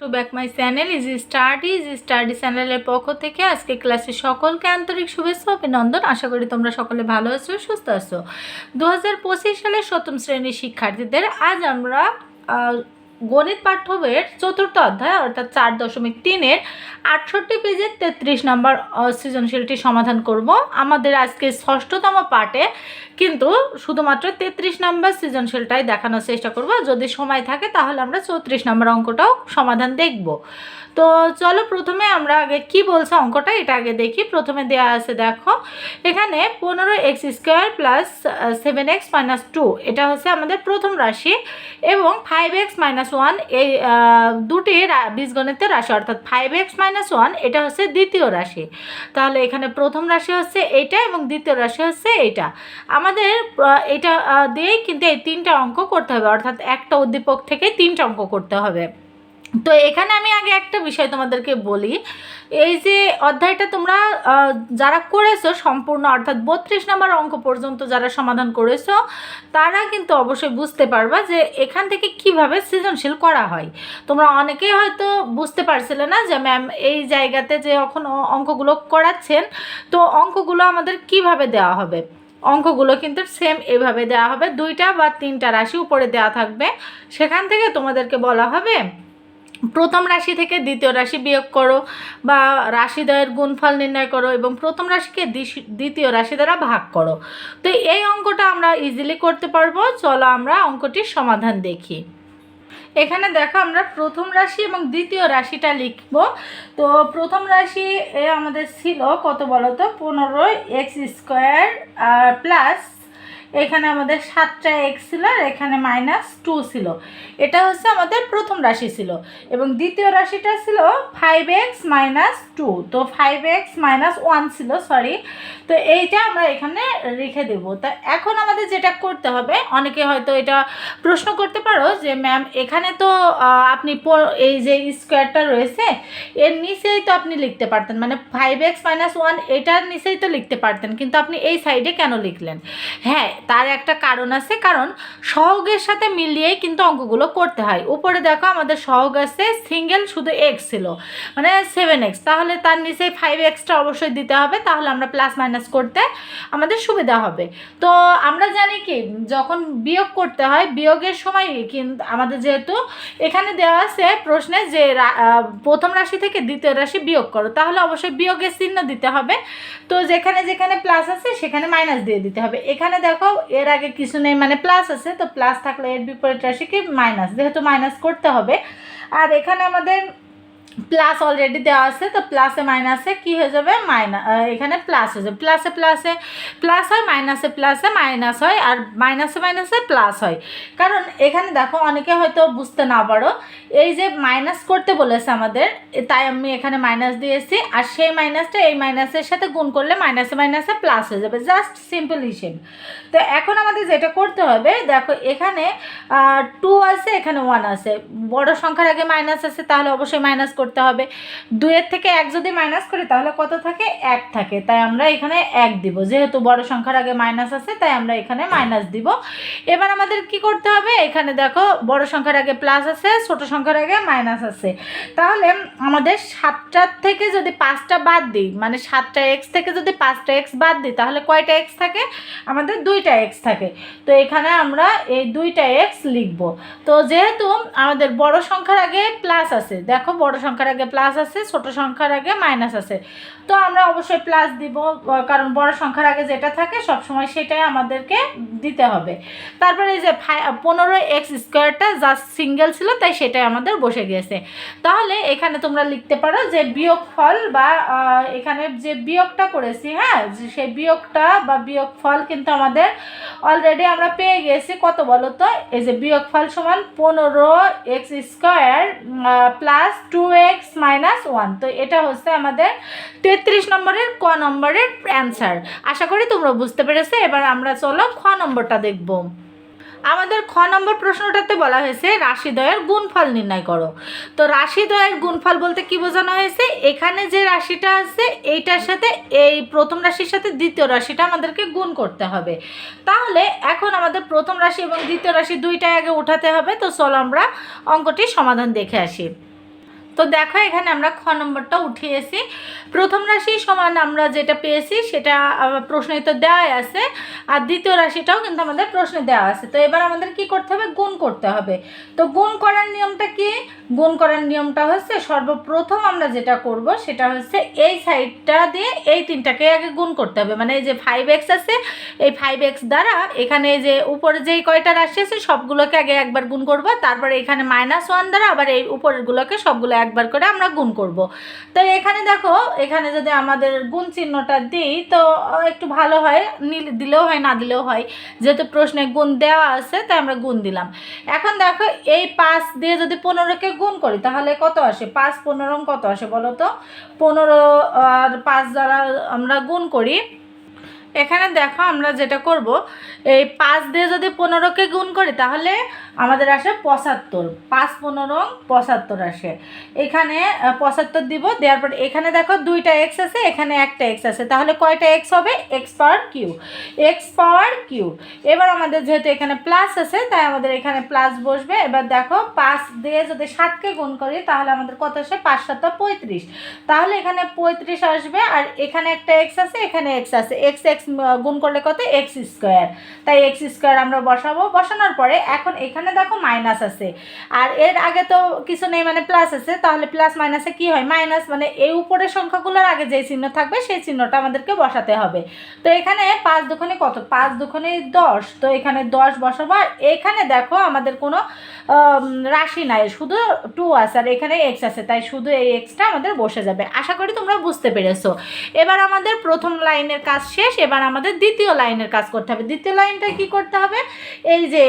To back my channel is study is study চ্যানেলের পক্ষ থেকে আজকে ক্লাসে সকলকে আন্তরিক শুভেচ্ছা, অভিনন্দন। আশা করি তোমরা সকলে ভালো আছো, সুস্থ আছো। দু হাজার পঁচিশ সালের সপ্তম শ্রেণির শিক্ষার্থীদের আজ আমরা গণিত পাঠ্য বইয়ের চতুর্থ অধ্যায়, অর্থাৎ চার দশমিক তিনের আটষট্টি পেজের তেত্রিশ নম্বর সৃজনশীলটি সমাধান করব। আমাদের আজকে ষষ্ঠতম পার্টে কিন্তু শুধুমাত্র তেত্রিশ নম্বর সৃজনশীলটাই দেখানোর চেষ্টা করব। যদি সময় থাকে, তাহলে আমরা চৌত্রিশ নম্বর অঙ্কটাও সমাধান দেখব। তো চলো প্রথমে আমরা আগে কি বলছে অঙ্কটা, এটা আগে দেখি। প্রথমে দেওয়া আছে, দেখো, এখানে পনেরো x square plus seven x minus two, এটা হচ্ছে আমাদের প্রথম রাশি। এবং ফাইভ এক্স মাইনাস ওয়ান, এই দুটি বীজগণিতের রাশি, অর্থাৎ ফাইভ এক্স মাইনাস ওয়ান, এটা হচ্ছে দ্বিতীয় রাশি। তাহলে এখানে প্রথম রাশি হচ্ছে এইটা এবং দ্বিতীয় রাশি হচ্ছে এইটা। আমাদের এটা দিয়েই কিন্তু এই তিনটা অঙ্ক করতে হবে। অর্থাৎ একটা উদ্দীপক থেকে তিনটা অঙ্ক করতে হবে। তো এখানে আমি আগে একটা বিষয় তোমাদেরকে বলি। এই যে অধ্যায়টা তোমরা যারা করেছ সম্পূর্ণ, অর্থাৎ বত্রিশ নম্বর অঙ্ক পর্যন্ত যারা সমাধান করেছ, তারা কিন্তু অবশ্যই বুঝতে পারবা যে এখান থেকে কীভাবে সৃজনশীল করা হয়। তোমরা অনেকেই হয়তো বুঝতে পারছিলে না যে ম্যাম এই জায়গাতে যে এখন অঙ্কগুলো করাচ্ছেন, তো অঙ্কগুলো আমাদের কীভাবে দেওয়া হবে? অঙ্কগুলো কিন্তু সেম এভাবে দেওয়া হবে। দুইটা বা তিনটা রাশি উপরে দেওয়া থাকবে। সেখান থেকে তোমাদেরকে বলা হবে, প্রথম রাশি থেকে দ্বিতীয় রাশি বিয়োগ করো বা রাশিদ্বয়ের গুণফল নির্ণয় করো এবং প্রথম রাশিকে দ্বিতীয় রাশি দ্বারা ভাগ করো। তো এই অঙ্কটা আমরা ইজিলি করতে পারব। চলো আমরা অঙ্কটির সমাধান দেখি। এখানে দেখো আমরা প্রথম রাশি এবং দ্বিতীয় রাশিটা লিখব। তো প্রথম রাশি এ আমাদের ছিল কত বলো তো পনেরো এক্স স্কোয়ার প্লাস এখানে আমাদের সাতটা এক্স ছিল আর এখানে মাইনাস টু ছিল। এটা হচ্ছে আমাদের প্রথম রাশি ছিল। এবং দ্বিতীয় রাশিটা ছিল ফাইভ এক্স মাইনাস টু তো ফাইভ এক্স মাইনাস ওয়ান ছিল সরি তো এইটা আমরা এখানে রেখে দেব। তা এখন আমাদের যেটা করতে হবে, অনেকে হয়তো এটা প্রশ্ন করতে পারো যে, ম্যাম, এখানে তো আপনি এই যে স্কোয়ারটা রয়েছে, এর নিচেই তো আপনি লিখতে পারতেন। মানে ফাইভ এক্স মাইনাস ওয়ান এটার নিচেই তো লিখতে পারতেন। কিন্তু আপনি এই সাইডে কেন লিখলেন? হ্যাঁ তার একটা কারণ আছে, কারণ সহগের সাথে মিলিয়েই কিন্তু অঙ্কগুলো করতে হয়। উপরে দেখো আমাদের সহগ আছে সিঙ্গেল শুধু এক্স ছিল মানে সেভেন এক্স তাহলে তার নিচে ফাইভ এক্সটা অবশ্যই দিতে হবে, তাহলে আমরা প্লাস মাইনাস করতে আমাদের সুবিধা হবে। তো আমরা জানি কি, যখন বিয়োগ করতে হয়, বিয়োগের সময় কিন্তু আমাদের যেহেতু এখানে দেওয়া আছে প্রশ্নে যে প্রথম রাশি থেকে দ্বিতীয় রাশি বিয়োগ করো, তাহলে অবশ্যই বিয়োগের চিহ্ন দিতে হবে। তো যেখানে যেখানে প্লাস আছে, সেখানে মাইনাস দিয়ে দিতে হবে। এখানে দেখো এর আগে কিছু নেই মানে প্লাস আছে, তো প্লাস থাকলে এর বিপরীত রাশি কি? মাইনাস যেহেতু মাইনাস করতে হবে। আর এখানে আমাদের প্লাস অলরেডি দেওয়া আছে, তো প্লাসে মাইনাসে কি হয়ে যাবে? মাইনাস এখানে প্লাস হয়ে যাবে। প্লাসে প্লাসে প্লাস হয় মাইনাসে প্লাসে মাইনাস হয়, আর মাইনাসে মাইনাসে প্লাস হয়। কারণ এখানে দেখো, অনেকে হয়তো বুঝতে না পারো, এই যে মাইনাস করতে বলেছে আমাদের তাই আমি এখানে মাইনাস দিয়েছি, আর সেই মাইনাসটা এই মাইনাসের সাথে গুণ করলে মাইনাসে মাইনাসে প্লাস হয়ে যাবে। জাস্ট সিম্পল হিসেব তো এখন আমাদের যেটা করতে হবে, দেখো এখানে টু আছে, এখানে ওয়ান আছে। বড় সংখ্যার আগে মাইনাস আছে, তাহলে অবশ্যই মাইনাস করতে হবে। দুইয়ের থেকে এক যদি মাইনাস করি, তাহলে কত থাকে? এক থাকে। তাই আমরা এখানে এক দিব। যেহেতু বড় সংখ্যার আগে মাইনাস আছে, তাই আমরা এখানে মাইনাস দিব। এবার আমাদের কি করতে হবে? এখানে দেখো, বড় সংখ্যার আগে প্লাস আছে, ছোট সংখ্যার আগে মাইনাস আছে। তাহলে আমাদের সাতটার থেকে যদি পাঁচটা বাদ দিই মানে সাতটা এক্স থেকে যদি পাঁচটা এক্স বাদ দিই, তাহলে কয়টা এক্স থাকে? আমাদের দুইটা এক্স থাকে। তো এখানে আমরা এই দুইটা এক্স লিখব। তো যেহেতু আমাদের বড় সংখ্যার আগে প্লাস আছে, দেখো বড় সংখ্যার আগে প্লাস আছে ছোট সংখ্যার আগে মাইনাস আছে। তো আমরা অবশ্যই প্লাস দিব, কারণ বড় সংখ্যার আগে যেটা থাকে সব সময় সেটাই আমাদেরকে দিতে হবে। তারপরে এই যে পনেরো এক্স স্কোয়ারটা যা সিঙ্গেল ছিল, তাই সেটাই আমাদের বসে গিয়েছে তাহলে এখানে তোমরা লিখতে পারো যে বিয়োগ ফল বা এখানে যে বিয়োগটা করেছি হ্যাঁ সেই বিয়োগটা বা বিয়োগ ফল কিন্তু আমাদের অলরেডি আমরা পেয়ে গেছি। কত বলো তো? এই যে বিয়োগ ফল সমান পনেরো x square plus two x minus one তো এটা হচ্ছে আমাদের তেত্রিশ নম্বরের, ক নম্বরের অ্যান্সার আশা করি তোমরা বুঝতে পেরেছ, এবার আমরা চলো খ নম্বরটা দেখব। আমাদের খ নম্বর প্রশ্নটাতে বলা হয়েছে রাশিদ্বয়ের গুণফল নির্ণয় করো। তো রাশিদ্বয়ের গুণফল বলতে কি বোঝানো হয়েছে? এখানে যে রাশিটা আছে, এইটার সাথে এই প্রথম রাশির সাথে দ্বিতীয় রাশিটা আমাদেরকে গুণ করতে হবে। তাহলে এখন আমাদের প্রথম রাশি এবং দ্বিতীয় রাশি দুইটাই আগে উঠাতে হবে, তো চলো আমরা অঙ্কটির সমাধান দেখে আসি। তো দেখো, এখানে আমরা খ নম্বরটা উঠিয়েছি। প্রথম রাশি সমান আমরা যেটা পেয়েছি, সেটা প্রশ্নে তো দেওয়াই আছে। আর দ্বিতীয় রাশিটাও কিন্তু আমাদের প্রশ্নে দেওয়া আছে। তো এবার আমাদের কি করতে হবে? গুণ করতে হবে। তো গুণ করার নিয়মটা কি? গুণ করার নিয়মটা হচ্ছে সর্বপ্রথম আমরা যেটা করব, সেটা হচ্ছে এই সাইডটা দিয়ে এই তিনটাকে আগে গুণ করতে হবে। মানে এই যে ফাইভ এক্স আছে, এই ফাইভ এক্স দ্বারা এখানে যে উপরে যেই কয়টা রাশি আছে, সবগুলোকে আগে একবার গুণ করব। তারপরে এখানে মাইনাস ওয়ান দ্বারা আবার এই উপরেরগুলোকে সবগুলো একবার করে আমরা গুণ করব। তো এখানে দেখো, এখানে যদি আমাদের গুণ চিহ্নটা দিই, তো একটু ভালো হয় দিলেও হয়, না দিলেও হয়। যেহেতু প্রশ্নে গুণ দেওয়া আছে, তাই আমরা গুণ দিলাম। এখন দেখো, এই পাঁচ দিয়ে যদি পনেরোকে গুণ করি, তাহলে কত আসে? পাঁচ পনেরো কত আসে বলো তো? পনেরো আর পাঁচ দ্বারা আমরা গুণ করি। এখানে দেখো আমরা যেটা করব, এই পাঁচ দিয়ে যদি পনেরোকে গুণ করি, তাহলে আমাদের আসে পঁচাত্তর, পাঁচ পনেরো পঁচাত্তর আসে। এখানে পঁচাত্তর দিব, দেওয়ার পর এখানে দেখো দুইটা এক্স আছে, এখানে একটা এক্স আছে। তাহলে কয়টা এক্স হবে? X power q x power q এবার আমাদের যেহেতু এখানে প্লাস আছে, তাই আমাদের এখানে প্লাস বসবে। এবার দেখো পাঁচ দিয়ে যদি সাতকে গুণ করি, তাহলে আমাদের কত আসে? পাঁচ সাত পঁয়ত্রিশ। তাহলে এখানে পঁয়ত্রিশ আসবে, আর এখানে একটা এক্স আছে, এখানে এক্স আছে। এক্স এক্স গুণ করলে কত? এক্স স্কোয়ার তাই এক্স স্কোয়ার আমরা বসাবো। বসানোর পরে এখন এখানে দেখো মাইনাস আছে। আর এর আগে তো কিছু নেই মানে প্লাস আছে। তাহলে প্লাস মাইনাসে কি হয়? মাইনাস মানে এই উপরের সংখ্যাগুলোর আগে যে চিহ্ন থাকবে, সেই চিহ্নটা আমাদেরকে বসাতে হবে। তো এখানে পাঁচ দুখানে কত? পাঁচ দুখানে দশ। তো এখানে দশ বসাবো। আর এখানে দেখো আমাদের কোনো রাশি নাই, শুধু টু আছে আর এখানে এক্স আছে, তাই শুধু এই এক্সটা আমাদের বসে যাবে। আশা করি তোমরা বুঝতে পেরেছ। এবার আমাদের প্রথম লাইনের কাজ শেষ, এবার আমাদের দ্বিতীয় লাইনের কাজ করতে হবে। দ্বিতীয় লাইনটা কি করতে হবে? এই যে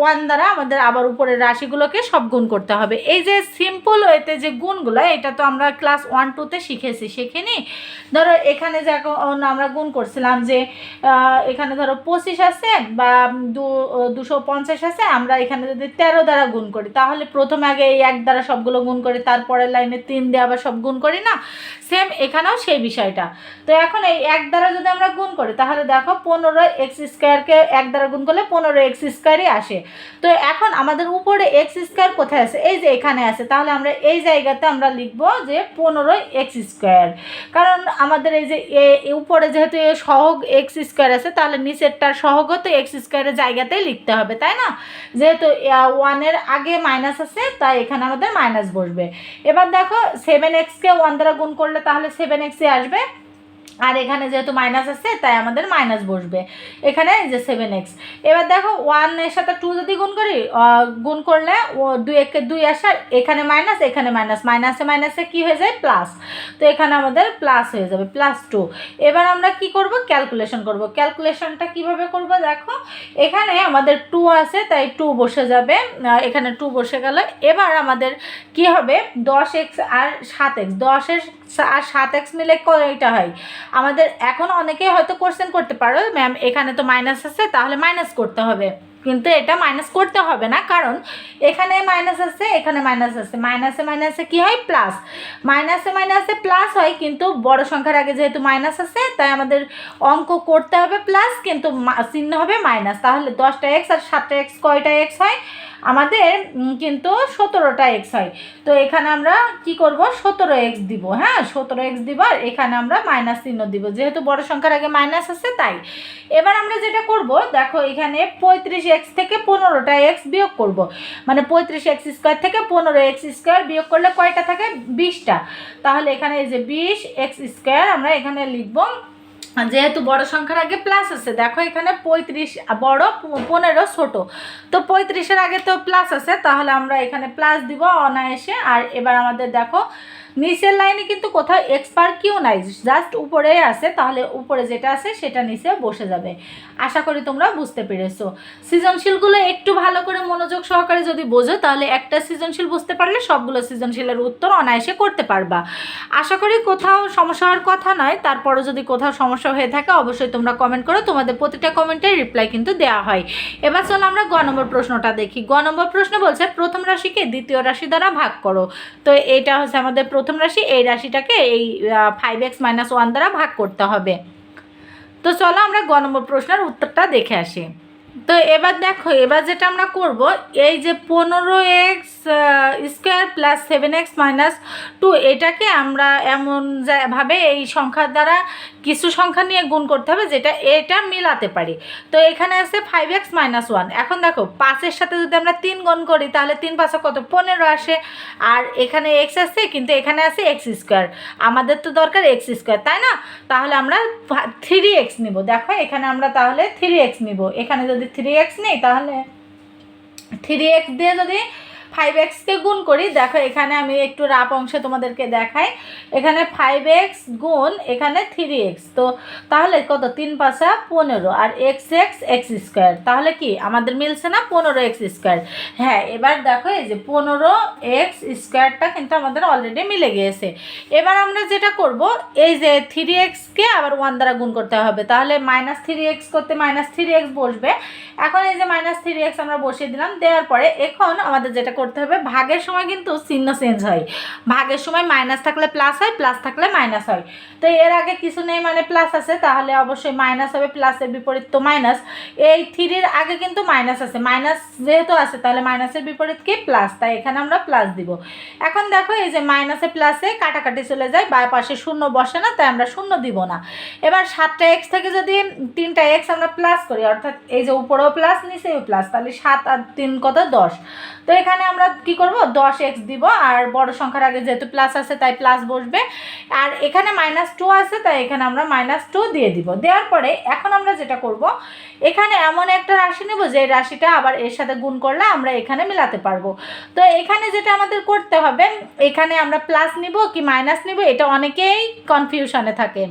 ওয়ান দ্বারা আমাদের আবার উপরের রাশিগুলোকে সব গুণ করতে হবে। এই যে সিম্পল ওয়েতে যে গুণগুলো, এটা তো আমরা ক্লাস ওয়ান টুতে শিখেছি, শিখিনি। ধরো এখানে যে এখন আমরা গুণ করছিলাম যে এখানে ধরো পঁচিশ আছে বা দু, দুশো পঞ্চাশ আছে, আমরা এখানে যদি তেরো দ্বারা গুণ করি। তাহলে প্রথমে আগে এই এক দ্বারা সবগুলো গুণ করি, তারপরের লাইনে তিন দিয়ে আবার সব গুণ করি না? সেম এখানেও সেই বিষয়টা। তো এখন এই এক দ্বারা যদি আমরা গুণ করি, তাহলে দেখো পনেরো এক্স স্কোয়ারকে এক দ্বারা গুণ করলে পনেরো এক্স স্কোয়ারই আসে। তো এখন আমাদের উপরে এক্স স্কোয়ার কোথায় আছে? এই যে এখানে আছে। তাহলে আমরা এই জায়গাতে আমরা লিখব যে পনেরো এক্স স্কোয়ার কারণ আমাদের এই যে উপরে যেহেতু সহগ এক্স স্কোয়ার আছে, তাহলে নিচেরটার সহগও তো এক্স স্কোয়ারের জায়গাতেই লিখতে হবে, তাই না? যেহেতু ওয়ানের আগে মাইনাস আছে, তাই এখানে আমাদের মাইনাস বসবে। এবার দেখো সেভেন এক্সকে ওয়ান দ্বারা গুণ করলে তাহলে সেভেন এক্সে আসবে। আর এখানে যেহেতু মাইনাস আছে, তাই আমাদের মাইনাস বসবে। এখানে যে সেভেন এক্স এবার দেখো ওয়ানের সাথে টু যদি গুণ করি গুণ করলে, ও দুই একে দুই আসে আর এখানে মাইনাস এখানে মাইনাস মাইনাসে মাইনাসে কি হয়ে যায়? প্লাস তো এখানে আমাদের প্লাস হয়ে যাবে প্লাস টু এবার আমরা কি করব? ক্যালকুলেশন করব। ক্যালকুলেশনটা কীভাবে করব? দেখো, এখানে আমাদের টু আছে, তাই টু বসে যাবে। এখানে টু বসে গেল। এবার আমাদের কি হবে? দশ এক্স আর সাত এক্স দশের আর সাত এক্স মিলে কয়টা হয়? আমাদের এখন অনেকেই হয়তো কোশ্চেন করতে পারো ম্যাম এখানে তো মাইনাস আছে, তাহলে মাইনাস করতে হবে। কিন্তু এটা মাইনাস করতে হবে না, কারণ এখানে মাইনাস আছে, এখানে মাইনাস আছে। মাইনাসে মাইনাসে কি হয়? প্লাস মাইনাসে মাইনাসে প্লাস হয়, কিন্তু বড় সংখ্যার আগে যেহেতু মাইনাস আছে, তাই আমাদের অঙ্ক করতে হবে প্লাস কিন্তু চিহ্ন হবে মাইনাস তাহলে দশটা এক্স আর সাতটা এক্স কয়টা এক্স হয়? আমাদের কিন্তু সতেরোটা এক্স হয়। তো এখানে আমরা কি করব? সতেরো এক্স দিব হ্যাঁ? সতেরো এক্স দিব, আর এখানে আমরা মাইনাস চিহ্ন দিব। যেহেতু বড় সংখ্যার আগে মাইনাস আছে, তাই। এবার আমরা যেটা করব, দেখো এখানে পঁয়ত্রিশ এক্স থেকে পনেরোটা এক্স বিয়োগ করব। মানে পঁয়ত্রিশ এক্স স্কোয়ার থেকে পনেরো এক্স স্কোয়ার বিয়োগ করলে কয়টা থাকে? বিশটা। তাহলে এখানে এই যে বিশ এক্স স্কোয়ার আমরা এখানে লিখব যেহেতু বড় সংখ্যার আগে প্লাস আছে, দেখো এখানে পঁয়ত্রিশ, বড় পনেরো, ছোট। তো পঁয়ত্রিশের আগে তো প্লাস আছে, তাহলে আমরা এখানে প্লাস দিব অনায়াসে। আর এবার আমাদের দেখো নিচের লাইনে কিন্তু কোথাও এক্স পার কিউ নাই জাস্ট উপরে আছে, তাহলে উপরে যেটা আছে সেটা নিচে বসে যাবে। আশা করি তোমরা বুঝতে পেরেছ। সৃজনশীলগুলো একটু ভালো করে মনোযোগ সহকারে যদি বোঝো, তাহলে একটা সৃজনশীল বুঝতে পারলে সবগুলো সৃজনশীলের উত্তর অনায়াসে করতে পারবা। আশা করি কোথাও সমস্যা হওয়ার কথা নয়, তারপরও যদি কোথাও সমস্যা হয়ে থাকে, অবশ্যই তোমরা কমেন্ট করো, তোমাদের প্রতিটা কমেন্টের রিপ্লাই কিন্তু দেওয়া হয়। এবার চলো আমরা গ নম্বর প্রশ্নটা দেখি। গ নম্বর প্রশ্ন বলছে, প্রথম রাশিকে দ্বিতীয় রাশি দ্বারা ভাগ করো। তো এটা হচ্ছে আমাদের প্রথম রাশি, এই রাশিটাকে এই ফাইভ এক্স মাইনাস ওয়ান দ্বারা ভাগ করতে হবে। তো চলো আমরা গণম প্রশ্নের উত্তরটা দেখে আসি। তো এবার দেখো, এবার যেটা আমরা করব, এই যে পনেরো x square plus seven x minus two, এটাকে আমরা এমন ভাবে এই সংখ্যার দ্বারা কিছু সংখ্যা নিয়ে গুণ করতে হবে যেটা এটা মিলাতে পারি। তো এখানে আছে ফাইভ এক্স মাইনাস ওয়ান। এখন দেখো, পাঁচের সাথে যদি আমরা তিন গুণ করি, তাহলে তিন পাঁচে কত? পনেরো আসে। আর এখানে এক্স আছে কিন্তু এখানে আছে এক্স স্কোয়ার। আমাদের তো দরকার এক্স স্কোয়ার, তাই না? তাহলে আমরা থ্রি এক্স নিব। দেখো, এখানে আমরা তাহলে থ্রি এক্স নিব। এখানে যদি থ্রি এক্স নিই তাহলে থ্রি এক্স দিয়ে যদি ফাইভ এক্সকে গুণ করি, দেখো এখানে আমি একটু রাপ অংশে তোমাদেরকে দেখাই। এখানে ফাইভ এক্স গুণ এখানে থ্রি এক্স তো তাহলে কত? তিন পাঁচা পনেরো, আর এক্স এক্স এক্স স্কোয়ার তাহলে কি? আমাদের মিলছে না পনেরো এক্স স্কোয়ার হ্যাঁ এবার দেখো এই যে পনেরো এক্স স্কোয়ারটা কিন্তু আমাদের অলরেডি মিলে গিয়েছে। এবার আমরা যেটা করব, এই যে থ্রি এক্সকে আবার ওয়ান দ্বারা গুণ করতে হবে, তাহলে মাইনাস থ্রি এক্স করতে মাইনাস থ্রি এক্স বসবে। এখন এই যে মাইনাস থ্রি এক্স আমরা বসিয়ে দিলাম, দেওয়ার পরে এখন আমাদের যেটা করতে হবে। ভাগের সময় কিন্তু চিহ্ন চেঞ্জ হয়। ভাগের সময় মাইনাস থাকলে প্লাস হয় প্লাস থাকলে মাইনাস হয়। তো এর আগে কিছু নেই মানে প্লাস আছে, তাহলে অবশ্যই মাইনাস হবে প্লাসের বিপরীত তো মাইনাস এই থ্রির আগে কিন্তু মাইনাস আছে। মাইনাস যেহেতু আছে, তাহলে মাইনাসের বিপরীত কি? প্লাস তাই এখানে আমরা প্লাস দিব। এখন দেখো এই যে মাইনাসে প্লাসে কাটাকাটি চলে যায়, বা পাশে শূন্য বসে না, তাই আমরা শূন্য দিব না। এবার সাতটা এক্স থেকে যদি তিনটা এক্স আমরা প্লাস করি, অর্থাৎ এই যে উপরেও প্লাস নিচেও প্লাস তাহলে সাত আর তিন কত? দশ। তো এখানে আমরা কি করব? দশ এক্স দিব। আর বড় সংখ্যার আগে যেহেতু প্লাস আছে, তাই প্লাস বসবে। আর এখানে মাইনাস টু আছে, তাই এখানে আমরা মাইনাস টু দিয়ে দিব। দেওয়ার পরে এখন আমরা যেটা করব, এখানে এমন একটা রাশি নেব, যে রাশিটা আবার এর সাথে গুণ করলে আমরা এখানে মিলাতে পারব। তো এখানে যেটা আমাদের করতে হবে, এখানে আমরা প্লাস নিব কি মাইনাস নিব, এটা অনেকেই কনফিউশনে থাকে।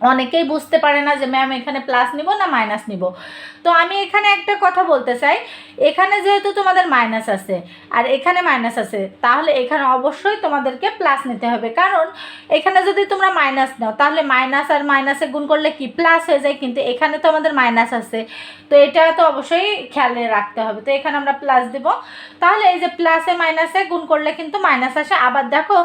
অনেকেই বুঝতে পারে না যে ম্যাম এখানে প্লাস নিব না মাইনাস নিব। তো আমি এখানে একটা কথা বলতে চাই, এখানে যেহেতু তোমাদের মাইনাস আছে, আর এখানে মাইনাস আছে, তাহলে এখানে অবশ্যই তোমাদেরকে প্লাস নিতে হবে। কারণ এখানে যদি তোমরা মাইনাস নাও, তাহলে মাইনাস আর মাইনাসে গুণ করলে কি? প্লাস হয়ে যায়, কিন্তু এখানে তো আমাদের মাইনাস আছে। তো এটা তো অবশ্যই খেয়ালে রাখতে হবে। তো এখানে আমরা প্লাস দিব। তাহলে এই যে প্লাসে মাইনাসে গুণ করলে কিন্তু মাইনাস আসে। আবার দেখো,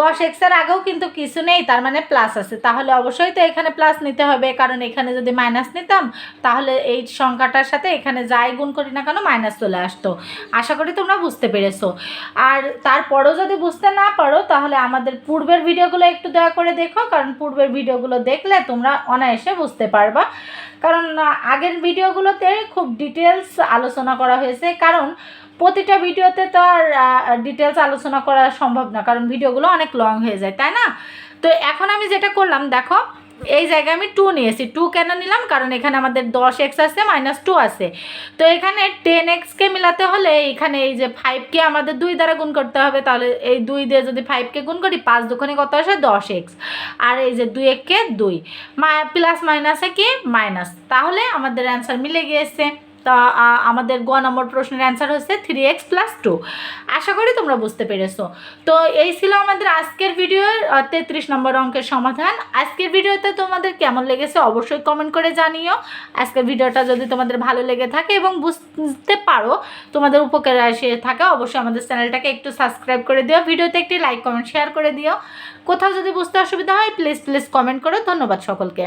দশ এক্সের আগেও কিন্তু কিছু নেই, তার মানে প্লাস আছে। তাহলে অবশ্যই তো এখানে প্লাস নিতে হবে, কারণ এখানে যদি মাইনাস নিতাম, তাহলে এই সংখ্যাটার সাথে এখানে যাই গুণ করি না কেন মাইনাস চলে আসতো। আশা করি তোমরা বুঝতে পেরেছ। আর তারপরেও যদি বুঝতে না পারো, তাহলে আমাদের পূর্বের ভিডিওগুলো একটু দয়া করে দেখো, কারণ পূর্বের ভিডিওগুলো দেখলে তোমরা অনায়াসে বুঝতে পারবা। কারণ আগের ভিডিওগুলোতে খুব ডিটেলস আলোচনা করা হয়েছে, কারণ প্রতিটা ভিডিওতে তো আর ডিটেলস আলোচনা করা সম্ভব না, কারণ ভিডিওগুলো অনেক লং হয়ে যায়, তাই না? তো এখন আমি যেটা করলাম, দেখো এই জায়গায় আমি টু নিয়েছি। টু কেন নিলাম? কারণ এখানে আমাদের দশ এক্স আছে মাইনাস টু আছে। তো এখানে টেন এক্সকে মিলাতে হলে এখানে এই যে ফাইভকে আমাদের দুই দ্বারা গুণ করতে হবে, তাহলে এই দুই দিয়ে যদি ফাইভকে গুণ করি, পাঁচ দুখানে কত আসে? দশ এক্স আর এই যে দুই এককে দুই। প্লাস মাইনাসে কি? মাইনাস তাহলে আমাদের অ্যান্সার মিলে গিয়েছে। তা আমাদের গ নম্বর প্রশ্নের অ্যান্সার হচ্ছে থ্রি এক্স প্লাস টু আশা করি তোমরা বুঝতে পেরেছ। তো এই ছিল আমাদের আজকের ভিডিওর তেত্রিশ নম্বর অঙ্কের সমাধান। আজকের ভিডিওতে তোমাদের কেমন লেগেছে অবশ্যই কমেন্ট করে জানিও। আজকের ভিডিওটা যদি তোমাদের ভালো লেগে থাকে এবং বুঝতে পারো তোমাদের উপকারে এসে থাকে, অবশ্যই আমাদের চ্যানেলটাকে একটু সাবস্ক্রাইব করে দিও। ভিডিওতে একটি লাইক কমেন্ট শেয়ার করে দিও। কোথাও যদি বুঝতে অসুবিধা হয় প্লিজ প্লিজ কমেন্ট করো। ধন্যবাদ সকলকে।